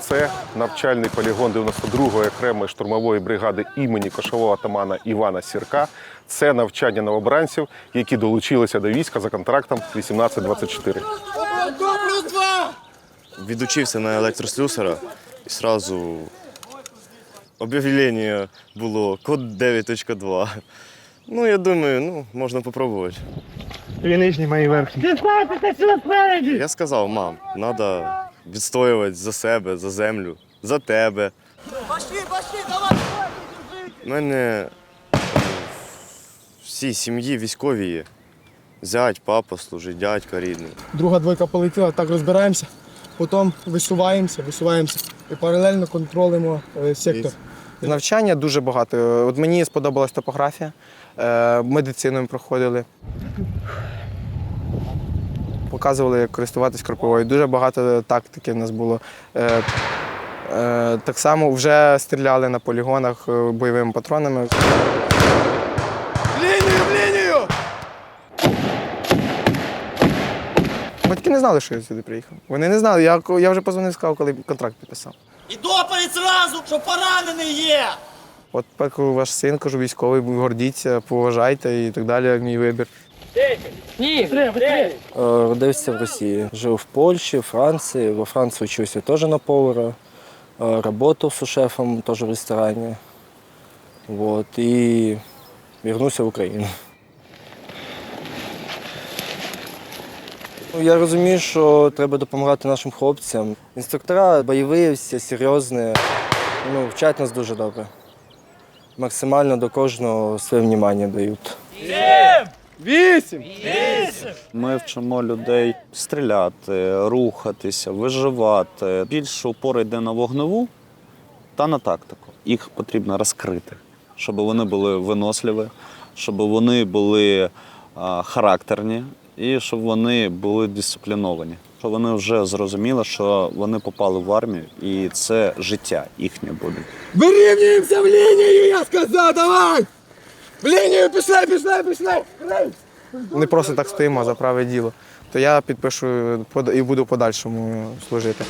Це навчальний полігон 92-ї окремої штурмової бригади імені кошового атамана Івана Сірка. Це навчання новобранців, які долучилися до війська за контрактом 1824. Відучився на електрослюсара і одразу об'явлення було код 9.2. Ну, я думаю, ну, можна попробувати. Нижній мої верхні. Я сказав, мам, треба відстоювати за себе, за землю, за тебе. У мене е, всі сім'ї військові є. Зять, папа служить, дядька рідний. Друга двойка полетіла, так розбираємося, потім висуваємося, висуваємося і паралельно контролюємо е, сектор. Навчання дуже багато. От мені сподобалась топографія, е, медицину ми проходили. Показували, як користуватись кропивою. Дуже багато тактики в нас було. Е, е, так само вже стріляли на полігонах е, бойовими патронами. Лінію, в лінію! Батьки не знали, що я сюди приїхав. Вони не знали. Я, я вже позвонив, сказав, коли контракт підписав. І доповідь зразу, що поранений є. От ваш син, кажу, військовий, гордіться, поважайте і так далі, мій вибір. Е, Родився в Росії. Жив в Польщі, Франції. Во Франції вчився теж на повара. Е, Работав сушефом теж в ресторані. Вот. І вернувся в Україну. Ну, Я розумію, що треба допомагати нашим хлопцям. Інструктора бойові, всі серйозні, ну, вчать нас дуже добре. Максимально до кожного своє внимання дають. Вісім! Ми вчимо людей стріляти, рухатися, виживати. Більше упор йде на вогневу та на тактику. Їх потрібно розкрити, щоб вони були виносливі, щоб вони були а, характерні і щоб вони були дисципліновані. Щоб вони вже зрозуміли, що вони попали в армію, і це життя їхнє буде. Вирівнюємося в лінію, я сказав, давай! В лінію, пішли, пішли, пішли! Не просто так стоїмо за праве діло. То я підпишу і буду подальшому служити.